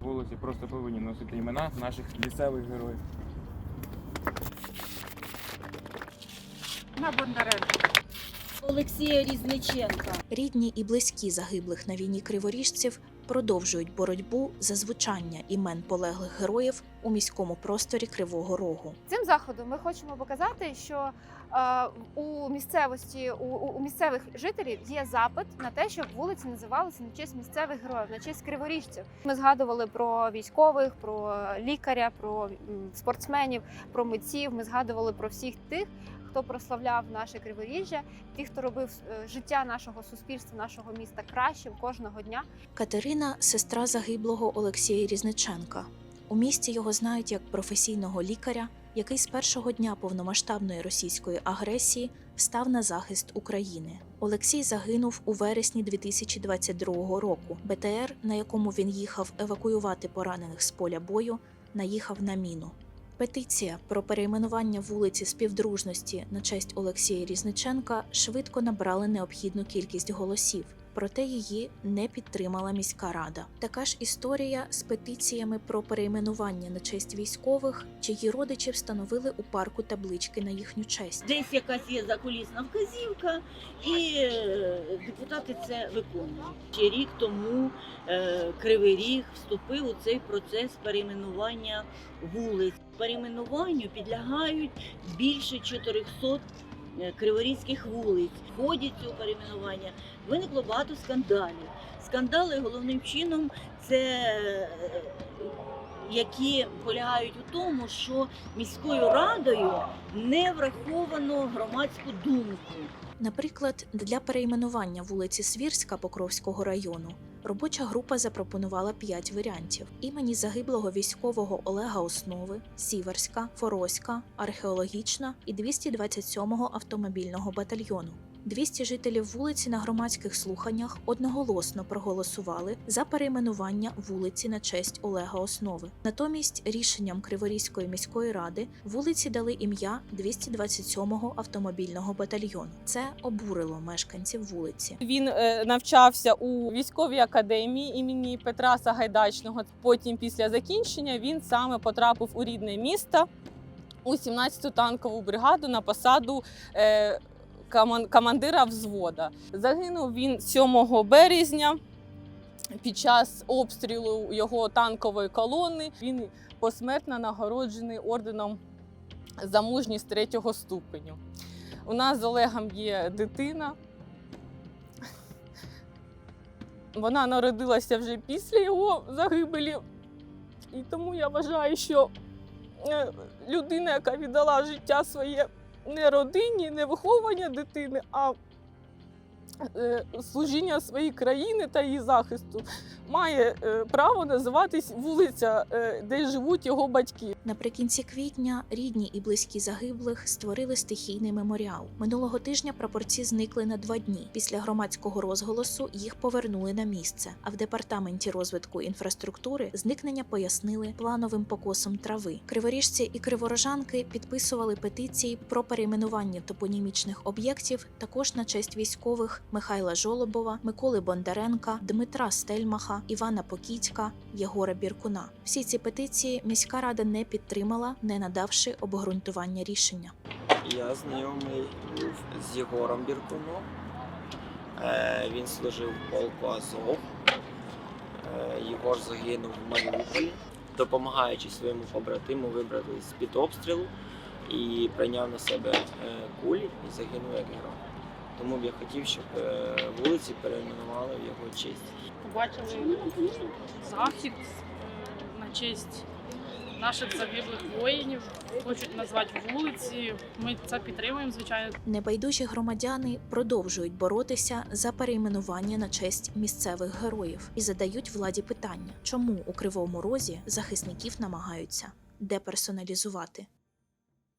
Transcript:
Вулиці просто повинні носити імена наших місцевих героїв. На Бондаренко. Олексія Різниченка. Рідні і близькі загиблих на війні криворіжців продовжують боротьбу за звучання імен полеглих героїв у міському просторі Кривого Рогу. Цим заходом ми хочемо показати, що е, у місцевості у, у місцевих жителів є запит на те, щоб вулиці називалися на честь місцевих героїв, на честь криворіжців. Ми згадували про військових, про лікаря, про спортсменів, про митців. Ми згадували про всіх тих, хто прославляв наше криворіжжя, тих, хто робив е, життя нашого суспільства, нашого міста кращим кожного дня. Катерина сестра загиблого Олексія Різниченка. У місті його знають як професійного лікаря, який з першого дня повномасштабної російської агресії став на захист України. Олексій загинув у вересні 2022 року. БТР, на якому він їхав евакуювати поранених з поля бою, наїхав на міну. Петиція про перейменування вулиці Співдружності на честь Олексія Різниченка швидко набрала необхідну кількість голосів. Проте її не підтримала міська рада. Така ж історія з петиціями про перейменування на честь військових, чиї родичі встановили у парку таблички на їхню честь. Десь якась є закулісна вказівка, і е, депутати це виконують. Ще рік тому е, Кривий Ріг вступив у цей процес перейменування вулиць. Перейменуванню підлягають більше 400 е, криворізьких вулиць. В ході цього перейменування виникло багато скандалів. Скандали головним чином це е, які полягають у тому, що міською радою не враховано громадську думку. Наприклад, для перейменування вулиці Свірська Покровського району робоча група запропонувала п'ять варіантів: імені загиблого військового Олега Основи, Сіверська, Фороська, археологічна і 227-го автомобільного батальйону. 200 жителів вулиці на громадських слуханнях одноголосно проголосували за перейменування вулиці на честь Олега Основи. Натомість рішенням Криворізької міської ради вулиці дали ім'я 227-го автомобільного батальйону. Це обурило мешканців вулиці. Він е, навчався у військовій академії імені Петра Сагайдачного. Потім, після закінчення, він саме потрапив у рідне місто у 17-ту танкову бригаду на посаду. Е, Командира взвода загинув він 7 березня під час обстрілу його танкової колони. Він посмертно нагороджений орденом за мужність третього ступеню. У нас з Олегом є дитина. Вона народилася вже після його загибелі. І тому я вважаю, що е, людина, яка віддала життя своє не родині, не виховування дитини, а е, служіння своїй країни та її захисту, має е, право називатись вулиця, е, де живуть його батьки. Наприкінці квітня рідні і близькі загиблих створили стихійний меморіал. Минулого тижня прапорці зникли на два дні. Після громадського розголосу їх повернули на місце. А в департаменті розвитку інфраструктури зникнення пояснили плановим покосом трави. Криворіжці і криворожанки підписували петиції про перейменування топонімічних об'єктів також на честь військових Михайла Жолобова, Миколи Бондаренка, Дмитра Стельмаха, Івана Покітька, Єгора Біркуна. Всі ці петиції міська рада не підтримала, не надавши обґрунтування рішення. Я знайомий був з Єгором Біркуном. Е, Він служив в полку Азов. Е, Єгор загинув в Маріуполі, допомагаючи своєму побратиму вибрати з-під обстрілу і прийняв на себе е, кулі і загинув як герой. Тому б я хотів, щоб вулиці перейменували в його честь. побачили захід на честь наших загиблих воїнів. Хочуть назвати вулиці. Ми це підтримуємо, звичайно. Небайдужі громадяни продовжують боротися за перейменування на честь місцевих героїв і задають владі питання, чому у кривому розі захисників намагаються деперсоналізувати.